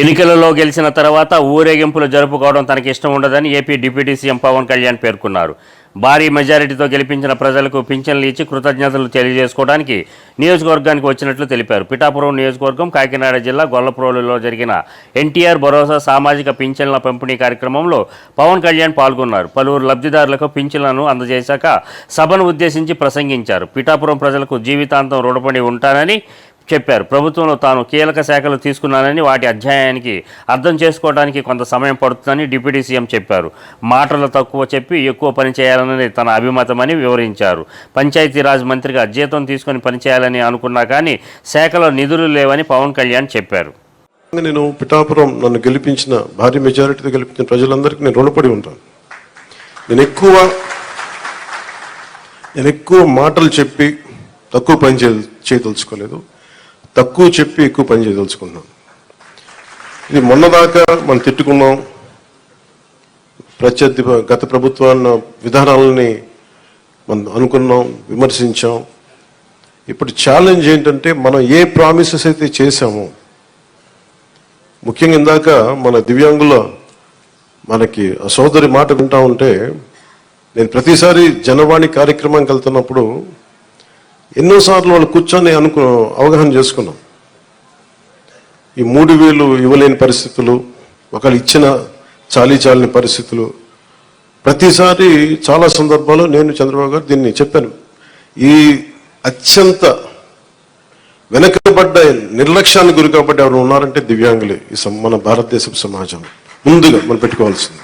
ఎన్నికలలో గెలిచిన తర్వాత ఊరేగింపులు జరుపుకోవడం తనకి ఇష్టం ఉండదని AP deputy CM Pawan Kalyan పేర్కొన్నారు. భారీ మెజారిటీతో గెలిపించిన ప్రజలకు పింఛన్లు ఇచ్చి కృతజ్ఞతలు తెలియజేసుకోవడానికి నియోజకవర్గానికి వచ్చినట్లు తెలిపారు. పిఠాపురం నియోజకవర్గం కాకినాడ జిల్లా గొల్లప్రోలులో జరిగిన ఎన్టీఆర్ భరోసా సామాజిక పింఛన్ల పంపిణీ కార్యక్రమంలో పవన్ కళ్యాణ్ పాల్గొన్నారు. పలువురు లబ్ధిదారులకు పింఛన్లను అందజేశాక సభను ఉద్దేశించి ప్రసంగించారు. పిఠాపురం ప్రజలకు జీవితాంతం రుణపడి ఉంటానని చెప్పారు. ప్రభుత్వంలో తాను కీలక శాఖలు తీసుకున్నానని వాటి అధ్యాయానికి అర్థం చేసుకోవడానికి కొంత సమయం పడుతుందని డిప్యూటీ సీఎం చెప్పారు. మాటలు తక్కువ చెప్పి ఎక్కువ పని చేయాలన్నది తన అభిమతమని వివరించారు. పంచాయతీరాజ్ మంత్రిగా జీతం తీసుకొని పనిచేయాలని అనుకున్నా కానీ శాఖలో నిధులు లేవని పవన్ కళ్యాణ్ చెప్పారు. నేను పిఠాపురం నన్ను గెలిపించిన భారీ మెజారిటీతో గెలిపించిన ప్రజలందరికీ నేను రుణపడి ఉంటాను. నేను ఎక్కువ నేను ఎక్కువ మాటలు చెప్పి తక్కువ పని చే చేయదలుచుకోలేదు. తక్కువ చెప్పి ఎక్కువ పని చేయదలుచుకున్నాం. ఇది మొన్నదాకా మనం తిట్టుకున్నాం. ప్రత్యర్థి గత ప్రభుత్వాన్ని విధానాలని మనం అనుకున్నాం విమర్శించాం. ఇప్పుడు ఛాలెంజ్ ఏంటంటే మనం ఏ ప్రామిసెస్ అయితే చేశామో ముఖ్యంగా ఇందాక మన దివ్యాంగుల మనకి ఆ సోదరి మాట వింటా ఉంటే నేను ప్రతిసారి జనవాణి కార్యక్రమానికి వెళ్తున్నప్పుడు ఎన్నోసార్లు వాళ్ళు కూర్చొని అనుకు అవగాహన చేసుకున్నాం. ఈ మూడు వేలు ఇవ్వలేని పరిస్థితులు ఒకళ్ళు ఇచ్చిన చాలీ చాలని పరిస్థితులు. ప్రతిసారి చాలా సందర్భాల్లో నేను చంద్రబాబు గారు దీన్ని చెప్పాను. ఈ అత్యంత వెనకబడ్డ నిర్లక్ష్యానికి గురి కాబట్టి ఎవరు ఉన్నారంటే దివ్యాంగులే. ఈ మన భారతదేశపు సమాజం. ముందుగా మనం పెట్టుకోవాల్సింది.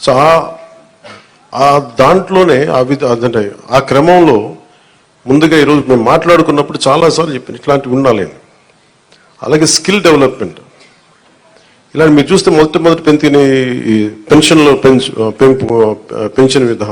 సో ఆ- ఆ దాంట్లోనే ఆ విధ అదంటే ఆ క్రమంలో ముందుగా ఈరోజు మేము మాట్లాడుకున్నప్పుడు చాలాసార్లు చెప్పాను ఇట్లాంటివి ఉండాలి అలాగే స్కిల్ డెవలప్మెంట్. ఇలాంటి మీరు చూస్తే మొట్టమొదటి పెంచిన ఈ పెన్షన్లో పెంచు పెంపు పెన్షన్ విధానం.